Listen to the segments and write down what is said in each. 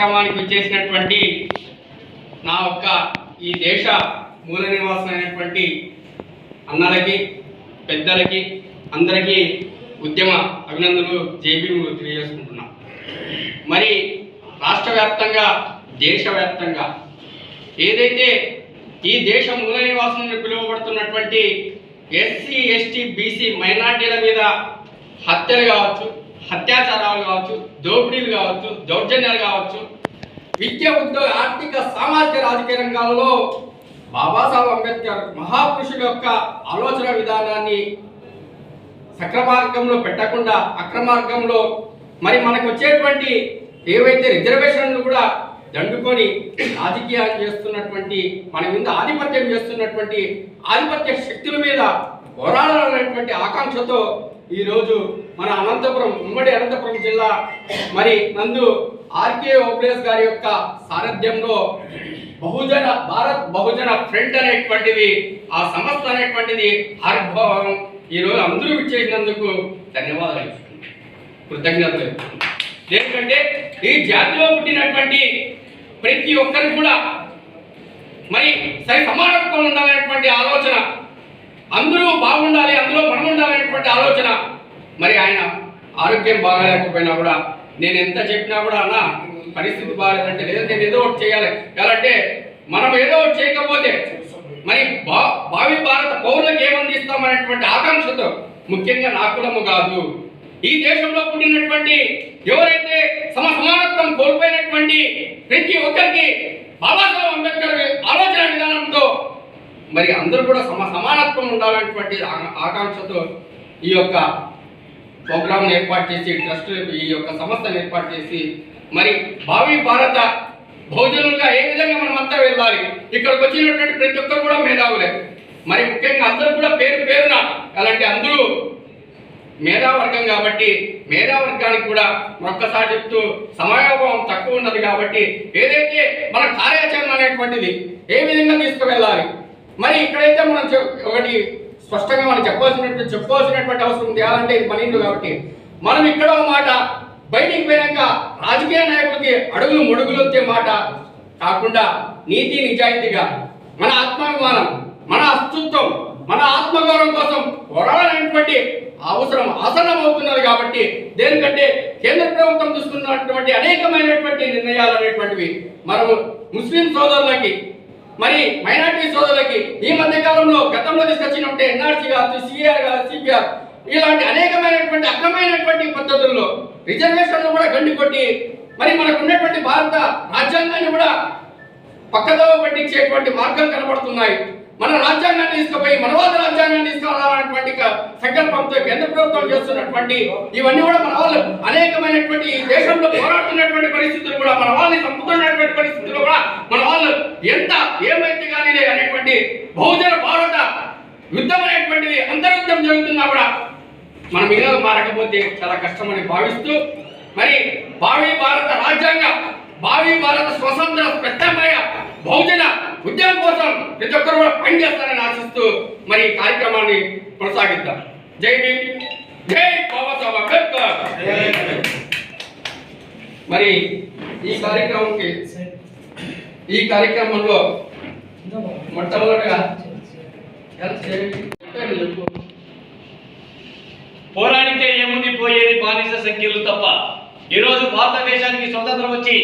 కార్యక్రమానికి వచ్చేసినటువంటి నా యొక్క ఈ దేశ మూల నివాసమైనటువంటి అన్నలకి పెద్దలకి అందరికీ ఉద్యమ అభినందనలు జేబీలు తెలియజేసుకుంటున్నాం. మరి రాష్ట్ర వ్యాప్తంగా దేశవ్యాప్తంగా ఏదైతే ఈ దేశ మూల నివాసం పిలువబడుతున్నటువంటి ఎస్సీ ఎస్టీ బీసీ మైనార్టీల మీద హత్యలు కావచ్చు అత్యాచారాలు కావచ్చు దోపిడీ కావచ్చు దౌర్జన్యాలు కావచ్చు విద్య ఉద్యోగ ఆర్థిక సామాజిక రాజకీయ రంగాలలో బాబాసాహెబ్ అంబేద్కర్ మహాపురుషుల యొక్క ఆలోచన విధానాన్ని సక్రమార్గంలో పెట్టకుండా అక్రమార్గంలో మరి మనకు వచ్చేటువంటి ఏవైతే రిజర్వేషన్లు కూడా దండుకొని రాజకీయాలు చేస్తున్నటువంటి మన మీద ఆధిపత్యం చేస్తున్నటువంటి ఆధిపత్య శక్తుల మీద పోరాడాలనేటువంటి ఆకాంక్షతో ఈరోజు మన అనంతపురం ఉమ్మడి అనంతపురం జిల్లా మరి నందు ఆర్కే ఓబ్రేస్ గారి యొక్క సారథ్యంలో బహుజన భారత్ బహుజన ఫ్రంట్ అనేటువంటిది ఆ సంస్థ అనేటువంటిది ఆవిర్భావం ఈరోజు అందరూ ఇచ్చేసినందుకు ధన్యవాదాలు కృతజ్ఞతలు ఎందుకంటే ఈ జాతిలో పుట్టినటువంటి ప్రతి ఒక్కరికి కూడా మరి సరి సమానత్వం ఉండాలనేటువంటి ఆలోచన అందరూ బాగుండాలి అందులో మనం ఉండాలనేటువంటి ఆలోచన. మరి ఆయన ఆరోగ్యం బాగాలేకపోయినా కూడా నేను ఎంత చెప్పినా కూడా అన్న పరిస్థితి బాగాలేదంటే లేదు నేను ఏదో ఒకటి చేయాలి. ఎలాంటే మనం ఏదో ఒకటి చేయకపోతే మరి భా భావి భారత పౌరులకు ఏమందిస్తామనేటువంటి ఆకాంక్షతో ముఖ్యంగా నా కులము కాదు. ఈ దేశంలో పుట్టినటువంటి ఎవరైతే సమ సమానత్వం కోల్పోయినటువంటి ప్రతి ఒక్కరికి బాబాసాహెబ్ అంబేద్కర్ ఆలోచన విధానంతో మరి అందరూ కూడా సమ సమానత్వం ఉండాలనేటువంటి ఆ- ఆకాంక్షతో ఈ యొక్క ప్రోగ్రామ్ ఏర్పాటు చేసి ట్రస్ట్ ఈ యొక్క సంస్థను ఏర్పాటు చేసి మరి భావి భారత భోజనంగా ఏ విధంగా మనం అంతా వెళ్ళాలి? ఇక్కడికి వచ్చినటువంటి ప్రతి ఒక్కరు కూడా మేధావులే. మరి ముఖ్యంగా అందరూ కూడా పేరు పేరున అలాంటి అందరూ మేధావర్గం కాబట్టి మేధావర్గానికి కూడా మరొక్కసారి చెప్తూ సమయాభావం తక్కువ ఉన్నది కాబట్టి ఏదైతే మన కార్యాచరణ అనేటువంటిది ఏ విధంగా తీసుకువెళ్ళాలి? మరి ఇక్కడైతే మనం ఒకటి స్పష్టంగా మనం చెప్పాల్సినటువంటి చెప్పుకోవాల్సినటువంటి అవసరం ఉంది. ఎలాంటే ఇది మన కాబట్టి. మనం ఇక్కడ మాట బయటికి పోయాక రాజకీయ నాయకులకి అడుగులు ముడుగులు వచ్చే మాట కాకుండా నీతి నిజాయితీగా మన ఆత్మాభిమానం మన అస్తిత్వం మన ఆత్మగౌరవం కోసం పోరాడాలనేటువంటి అవసరం ఆసనం అవుతున్నది కాబట్టి దేనికంటే కేంద్ర ప్రభుత్వం తీసుకున్నటువంటి అనేకమైనటువంటి నిర్ణయాలు అనేటువంటివి మనము ముస్లిం సోదరులకి మరి మైనార్టీ సోదరులకి ఈ మధ్య కాలంలో గతంలో తీసుకొచ్చినట్టే ఎన్ఆర్సీ కావచ్చు సిఆర్ కావచ్చు సిపిఆర్ ఇలాంటి అనేకమైనటువంటి అక్రమైనటువంటి పద్ధతుల్లో రిజర్వేషన్లు కూడా గండి కొట్టి మరి మనకు ఉన్నటువంటి భారత రాజ్యాంగాన్ని కూడా పక్కదోవ పట్టించేటువంటి మార్గం కనబడుతున్నాయి. మన రాజ్యాంగాన్ని తీసుకుపోయి మనవాద సంకల్పంతో కేంద్ర ప్రభుత్వం చేస్తున్నటువంటి ఇవన్నీ కూడా మన వాళ్ళు అనేకమైనటువంటి ఈ దేశంలో పోరాడుతున్నటువంటి పరిస్థితులు కూడా మన వాళ్ళని చంపుతున్నటువంటి పరిస్థితులు కూడా మన వాళ్ళు ఎంత ఏమైతే కానీ అనేటువంటి బహుజన భారత యుద్ధం అనేటువంటిది అంతర్యుద్ధం జరుగుతున్నా కూడా మనం ఇలా మారకపోతే చాలా కష్టమని భావిస్తూ మరి భావి భారత రాజ్యాంగ భావి భారత స్వతంత్ర ప్రత్యామ్నాయ బహుజన ఉద్యమం కోసం ప్రతి ఒక్కరు కూడా పనిచేస్తారని ఆశిస్తూ మరి ఈ కార్యక్రమాన్ని కొనసాగిద్దాం. జై భీమ్. జై బాబాసాహెబ్ అంబేద్కర్. మరి ఈ కార్యక్రమంకి ఈ కార్యక్రమంలో మొట్టమొదటిగా పోరాడితే ఏముంది పోయేది బానిస సంఖ్యలు తప్ప. ఈరోజు భారతదేశానికి స్వతంత్రం వచ్చి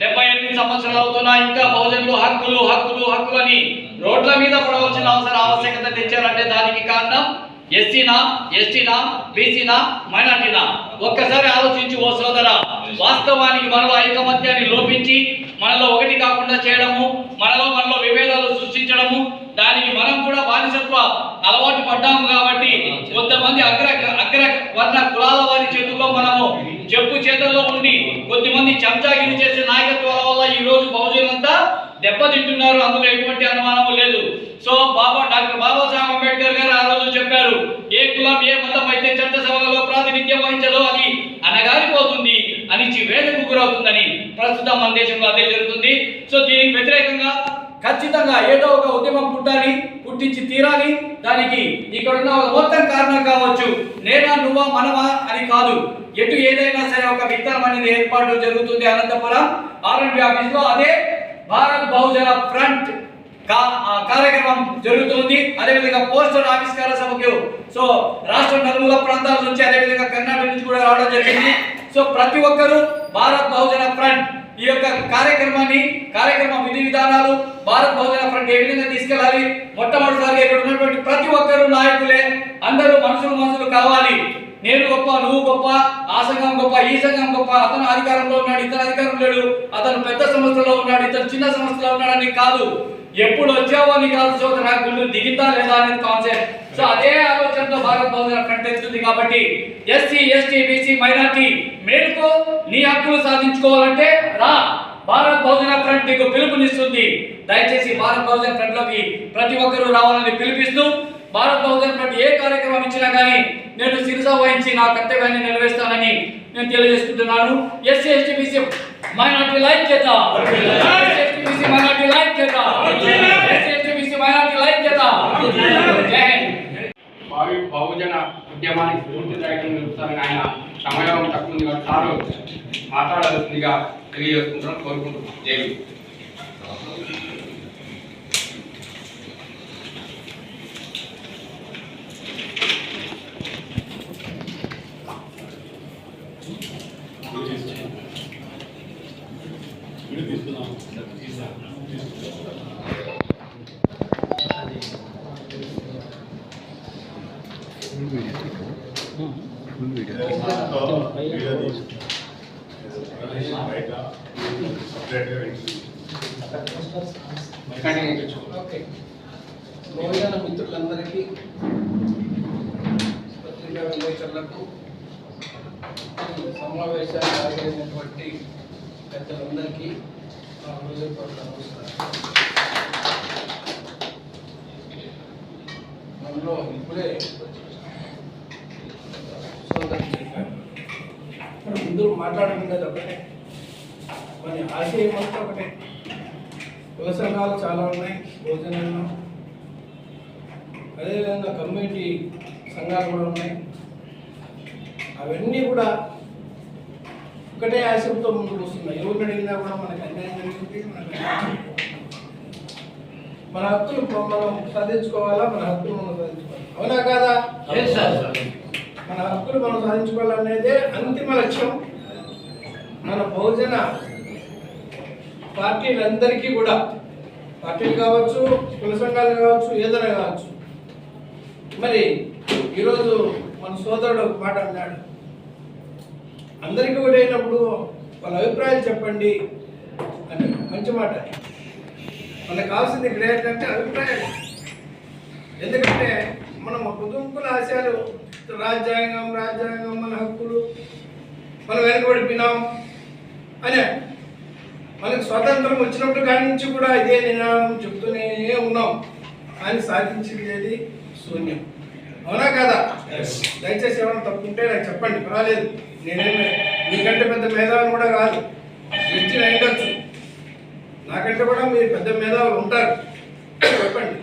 డెబ్బై ఎనిమిది సంవత్సరాలు అవుతున్నా ఇంకా బహుజనులు హక్కులు హక్కులు హక్కులు అని రోడ్ల మీద పడవలసిన అవసరం ఆవశ్యకత తెచ్చారంటే దానికి కారణం ఎస్సీనా ఎస్టీనా బీసీనా మైనార్టీనా? ఒక్కసారి ఆలోచించి ఓ సోదర. వాస్తవానికి మనలో ఐకమత్యాన్ని లోపించి మనలో ఒకటి కాకుండా చేయడము మనలో మనలో విభేదాలు సృష్టించడము దానికి మనం కూడా బానిసత్వ అలవాటు పడ్డాము కాబట్టి కొంతమంది అగ్ర అగ్ర వర్ణ కులాల వారి చేతుల్లో మనము చెప్పు చేతల్లో ఉండి కొద్దిమంది చెంచాగిరి చేసే నాయకత్వాల వల్ల ఈ రోజు బహుజనులంతా దెబ్బతింటున్నారు. అందులో ఎటువంటి అనుమానము లేదు. సో బాబా డాక్టర్ బాబాసాహెబ్ అంబేద్కర్ గారు ఆ రోజు చెప్పారు ఏ కులం ఏ మతం అయితే చట్టసభలలో ప్రాతినిధ్యం వహించదో అది అనగారిపోతుంది అని వేదకు గురవుతుందని. ప్రస్తుతం మన దేశంలో అదే జరుగుతుంది సో దీనికి వ్యతిరేకంగా ఖచ్చితంగా ఏదో ఒక ఉద్యమం పుట్టాలి పుట్టించి తీరాలి దానికి ఇక్కడ ఉన్న మొత్తం కారణం కావచ్చు నేనా నువ్వా మనమా అని కాదు ఎటు ఏదైనా సరే ఒక విత్తనం అనేది ఏర్పాటు జరుగుతుంది అనంతపురం ఆర్ఎండ్బి ఆఫీస్లో అదే భారత్ బహుజన ఫ్రంట్ కార్యక్రమం జరుగుతుంది. అదేవిధంగా పోస్టర్ ఆవిష్కార సభకు సో రాష్ట్ర నలుమూల ప్రాంతాల నుంచి అదేవిధంగా కర్ణాటక నుంచి కూడా రావడం జరిగింది. సో ప్రతి ఒక్కరూ భారత్ బహుజన ఫ్రంట్ ఈ యొక్క కార్యక్రమాన్ని కార్యక్రమ విధి విధానాలు భారత్ బహుజన ఫ్రంట్ ఏ విధంగా తీసుకెళ్ళాలి? మొట్టమొదటిసారిగా ఇక్కడ ఉన్నటువంటి ప్రతి ఒక్కరు నాయకులే. అందరూ గొప్ప నువ్వు గొప్ప ఆ సంఘం గొప్ప ఈ సంఘం గొప్ప. అతను అధికారంలో ఉన్నాడు ఇతను అధికారం లేడు. అతను పెద్ద సంస్థలో ఉన్నాడు ఇతను చిన్న సంస్థలో ఉన్నాడని కాదు. ఎప్పుడు వచ్చావో అని కాదు సోదర గుళ్ళు దిగిందా లేదా అనేది కాన్సెప్ట్ సో అదే ఆలోచనతో భారత్ బహుజన ఫ్రంట్ ఎత్తుంది కాబట్టి ఎస్సీ ఎస్టీ బీసీ మైనార్టీ మేలుకో నీ హక్కులు సాధించుకోవాలంటే రా. భారత్ బహుజన ఫ్రంట్ నీకు పిలుపునిస్తుంది. దయచేసి భారత్ బహుజన ఫ్రంట్లోకి ప్రతి ఒక్కరూ రావాలని పిలిపిస్తూ భారత్ బహుజన ఫ్రంట్ ఏ కార్యక్రమం ఇచ్చినా కానీ నేను శిరస వహించి నా కర్తవ్యాన్ని నెరవేరుస్తానని నేను తెలియజేస్తున్నాను SC ST BC minority like చేద్దాం ఎస్సీ బీసీ మైనార్టీ లైక్ చేద్దాం SC ST BC minority like చేద్దాం జై హింద్. బహుజన ఉద్యమానికి స్ఫూర్తిదాయకం నిలుపుతారని ఆయన సమయం తక్కువ ఉంది సారు మాట్లాడాల్సిందిగా తెలియజేసుకుంటున్నాం కోరుకుంటున్నాం జై హింద్. కంటిన్యూ ఓకే బహుజన మిత్రులందరికీ పత్రికా విలేకరులకు ఈ సమావేశానికి హాజరైనటువంటి పెద్దలందరికీ నా హృదయపూర్వక నమస్కారం మనలో ఇప్పుడే సోదరులు చెప్పారు మనం ముందు మాట్లాడుకునేది ఒకటే. మన ఆశయం అంతా ఒకటే. వ్యవసాయాలు చాలా ఉన్నాయి భోజనాలు. అదేవిధంగా కమ్యూనిటీ సంఘాలు కూడా ఉన్నాయి. అవన్నీ కూడా ఒకటే ఆశయంతో ముందుకు వస్తున్నాయి. ఎవరిని అడిగినా కూడా మనకు అన్యాయం జరిగింది మనకు అన్యాయం జరిగింది. మన హక్కులు మనం సాధించుకోవాలా మన హక్కులు మనం సాధించుకోవాలి? అవునా కాదా? మన హక్కులు మనం సాధించుకోవాలనేదే అంతిమ లక్ష్యం. మన బహుజన పార్టీలందరికీ కూడా. పార్టీలు కావచ్చు కుల సంఘాలు కావచ్చు ఏదైనా కావచ్చు. మరి ఈరోజు మన సోదరుడు ఒక మాట అన్నాడు. అందరికీ ఒకటైనప్పుడు వాళ్ళ అభిప్రాయాలు చెప్పండి అని మంచి మాట. మనకు కావాల్సింది ఇక్కడ ఏంటంటే అభిప్రాయాలు. ఎందుకంటే మనం కుటుంబకుల ఆశయాలు రాజ్యాంగం రాజ్యాంగం మన హక్కులు మనం వెనకబడిపోయినాం అనే మనకు స్వాతంత్రం వచ్చినప్పుడు కాడి నుంచి కూడా ఇదే నినాదం చెప్తూనే ఉన్నాం. కానీ సాధించేది శూన్యం. అవునా కదా? దయచేసి ఏమైనా తప్పుంటే నాకు చెప్పండి పర్వాలేదు. నేనేమి మీకంటే పెద్ద మేధావిని కూడా కాదు. మించిన ఉండొచ్చు నాకంటే కూడా మీరు పెద్ద మేధావులు ఉంటారు. చెప్పండి.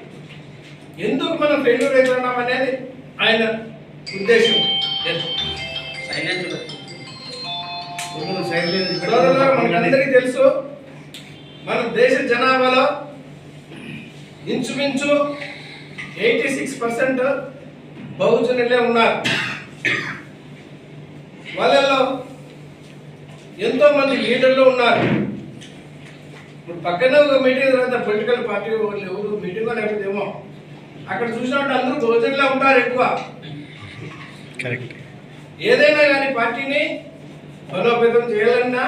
ఎందుకు మనం ఫెయిల్యూర్ అవుతున్నాం అనేది ఆయన ఉద్దేశం. మనకందరికీ తెలుసు మన దేశ జనాభాలో ఇంచుమించు ఎయిటీ సిక్స్ పర్సెంట్ బహుజనులే ఉన్నారు. వాళ్ళల్లో ఎంతో మంది లీడర్లు ఉన్నారు. ఇప్పుడు పక్కన ఒక మీటింగ్ తర్వాత పొలిటికల్ పార్టీ వాళ్ళు ఎవరు? మీటింగ్ లేకపోతే ఏమో? అక్కడ చూసినట్టు అందరూ బహుజనులే ఉంటారు ఎక్కువ. ఏదైనా కానీ పార్టీని బలోపేతం చేయాలన్నా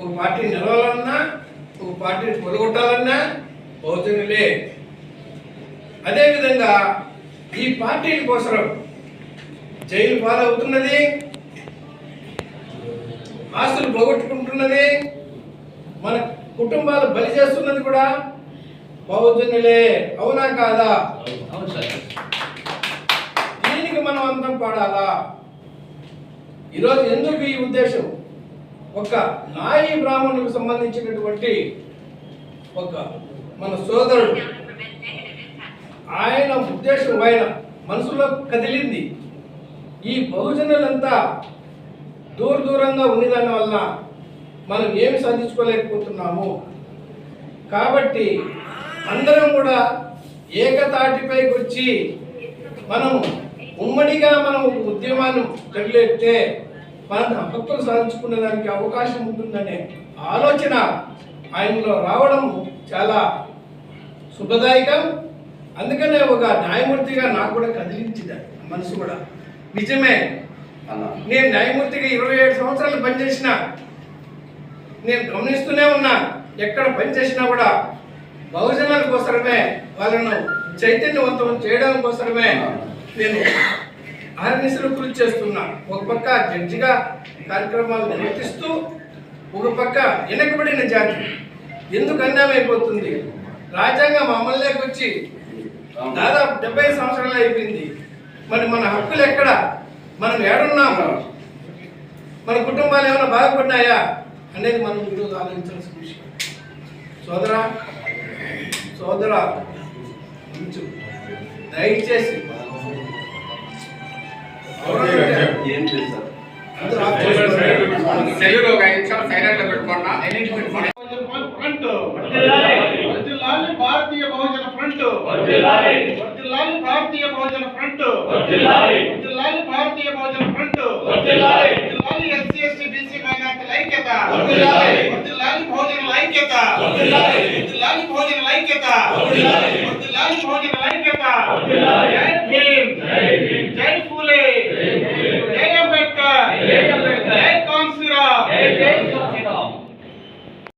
ఒక పార్టీ నిలవాలన్నా ఒక పార్టీని పొలగొట్టాలన్నా బహుజనులే. అదేవిధంగా ఈ పార్టీల కోసం జైలు పాలవుతున్నది ఆస్తులు పోగొట్టుకుంటున్నది మన కుటుంబాలు బలి చేస్తున్నది కూడా బహుజనులే అవునా కాదా? దీనికి మనం అందం పాడాలా? ఈరోజు ఎందుకు ఈ ఉద్దేశం? ఒక నాయి బ్రాహ్మణులకు సంబంధించినటువంటి ఒక మన సోదరుడు ఆయన ఉద్దేశం ఆయన మనసులో కదిలింది. ఈ బహుజనులంతా దూర దూరంగా ఉన్నదాని వల్ల మనం ఏమి సాధించుకోలేకపోతున్నాము. కాబట్టి అందరం కూడా ఏకతాటిపై వచ్చి మనం ఉమ్మడిగా మనం ఉద్యమాన్ని తగిలేస్తే మన హక్కులు సాధించుకునే దానికి అవకాశం ఉంటుందనే ఆలోచన ఆయనలో రావడం చాలా శుభదాయకం. అందుకనే ఒక న్యాయమూర్తిగా నాకు కూడా కదిలించింది మనసు కూడా. నిజమే. నేను న్యాయమూర్తిగా ఇరవై ఏడు సంవత్సరాలు పనిచేసిన నేను గమనిస్తూనే ఉన్నా ఎక్కడ పనిచేసినా కూడా బహుజనాల కోసమే వాళ్ళను చైతన్యవంతం చేయడం కోసమే నేను ఆర్నిసలు కృషి చేస్తున్నా. ఒక పక్క జడ్జిగా కార్యక్రమాలు నిర్వర్తిస్తూ ఒక పక్క వెనకబడిన జాతి. ఎందుకు అన్యాయం అయిపోతుంది రాజ్యాంగం అమల్లోకి వచ్చి దాదాపు డెబ్బై సంవత్సరాలు అయిపోయింది. మరి మన హక్కులు ఎక్కడ? మనం ఏడున్నాము? మన కుటుంబాలు ఏమైనా బాగుపడినాయా అనేది మనం ఈరోజు ఆలోచించాల్సిన విషయం. సోదరా సోదరా దయచేసి. సైలెంట్లో పెట్టుకున్నా ఫ్రంట్ వర్ధిల్లాలి భారతీయ బహుజన ఫ్రంట్ వర్ధిల్లాలి భారతీయ బహుజన ఫ్రంట్. వర్ధిల్లాలి భారతీయ బహుజన ఫ్రంట్. వర్ధిల్లాలి ఎస్సీ ఎస్టీ బీసీ మైనార్టీల ఐక్యత. వర్ధిల్లాలి బహుజనుల ఐక్యత. వర్ధిల్లాలి బహుజనుల ఐక్యత. వర్ధిల్లాలి బహుజనుల ఐక్యత. జై